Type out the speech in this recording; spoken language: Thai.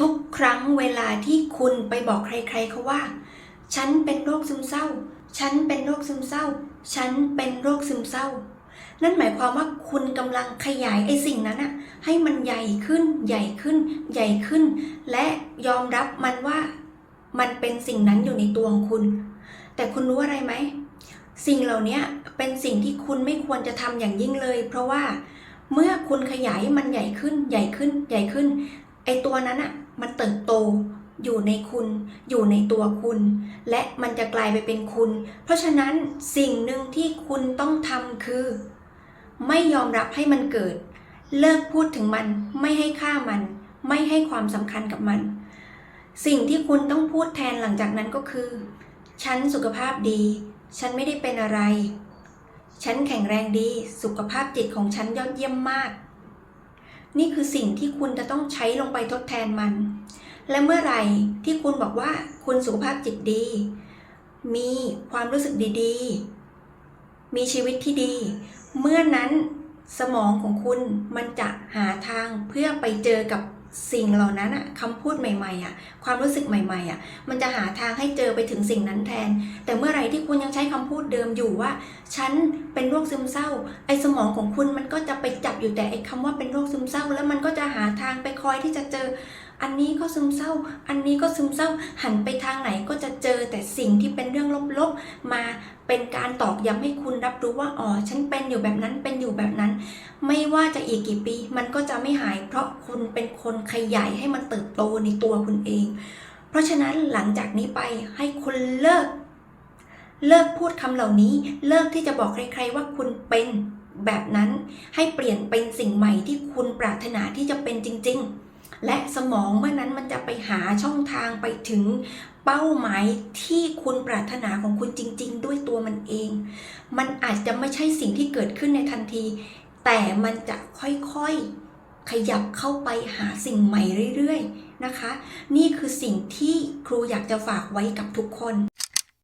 ทุกครั้งเวลาที่คุณไปบอกใครๆเขาว่า ฉันเป็นโรคซึมเศร้า ฉันเป็นโรคซึมเศร้า ฉันเป็นโรคซึมเศร้า นั่นหมายความว่าคุณกำลังขยายไอ้สิ่งนั้นอะให้มันใหญ่ขึ้นใหญ่ขึ้น ใหญ่ขึ้น และยอมรับมันว่า มันเป็นสิ่งนั้นอยู่ในตัวของคุณ แต่คุณรู้อะไรไหมสิ่งเหล่านี้เป็นสิ่งที่คุณไม่ควรจะทำอย่างยิ่งเลย เพราะว่าเมื่อคุณขยายมันใหญ่ขึ้นใหญ่ขึ้นใหญ่ขึ้น ไอตัวนั้นอะมันเติบโตอยู่ในคุณอยู่ในตัวคุณ และมันจะกลายไปเป็นคุณ เพราะฉะนั้นสิ่งหนึ่งที่คุณต้องทำคือ ไม่ยอมรับให้มันเกิด เลิกพูดถึงมันไม่ให้ค่ามัน ไม่ให้ความสำคัญกับมัน สิ่งที่คุณต้องพูดแทนหลังจากนั้นก็คือ ฉันสุขภาพดี ฉันไม่ได้เป็นอะไร ฉันแข็งแรงดี สุขภาพจิตของฉันยอดเยี่ยมมาก นี่คือสิ่งที่คุณจะต้องใช้ลงไปทดแทนมัน และเมื่อไหร่ที่คุณบอกว่าคุณสุขภาพจิตดี มีความรู้สึกดีๆ มีชีวิตที่ดี เมื่อนั้นสมองของคุณมันจะหาทางเพื่อไปเจอกับ สิ่งเหล่านั้นอะคำพูดใหม่ๆอะความรู้สึกใหม่ๆอะมันจะหาทางให้เจอไปถึงสิ่งนั้นแทน แต่เมื่อไรที่คุณยังใช้คำพูดเดิมอยู่ว่า ฉันเป็นโรคซึมเศร้า ไอ้สมองของคุณมันก็จะไปจับอยู่แต่ไอ้คำว่าเป็นโรคซึมเศร้า แล้วมันก็จะหาทางไปคอยที่จะเจอ อันนี้ก็ซึมเศร้า อันนี้ก็ซึมเศร้า หันไปทางไหนก็จะเจอแต่สิ่งที่เป็นเรื่องลบๆ มาเป็นการตอกย้ำให้คุณรับรู้ว่า อ๋อ ฉันเป็นอยู่แบบนั้น เป็นอยู่แบบนั้น ไม่ว่าจะอีกกี่ปี มันก็จะไม่หาย เพราะคุณเป็นคนขยายให้มันเติบโตในตัวคุณเอง เพราะฉะนั้นหลังจากนี้ไปให้คุณเลิก เลิกพูดคำเหล่านี้ เลิกที่จะบอกใคร ๆ ว่าคุณเป็นแบบนั้น ให้เปลี่ยนเป็นสิ่งใหม่ที่คุณปรารถนาที่จะเป็นจริง ๆ และสมองเมื่อนั้นมันจะไปหาช่องทางไปถึงเป้าหมายที่คุณปรารถนาของคุณจริง ๆ ด้วยตัวมันเอง มันอาจจะไม่ใช่สิ่งที่เกิดขึ้นในทันที แต่มันจะค่อยๆขยับเข้าไปหาสิ่งใหม่เรื่อยๆนะคะ นี่คือสิ่งที่ครูอยากจะฝากไว้กับทุกคน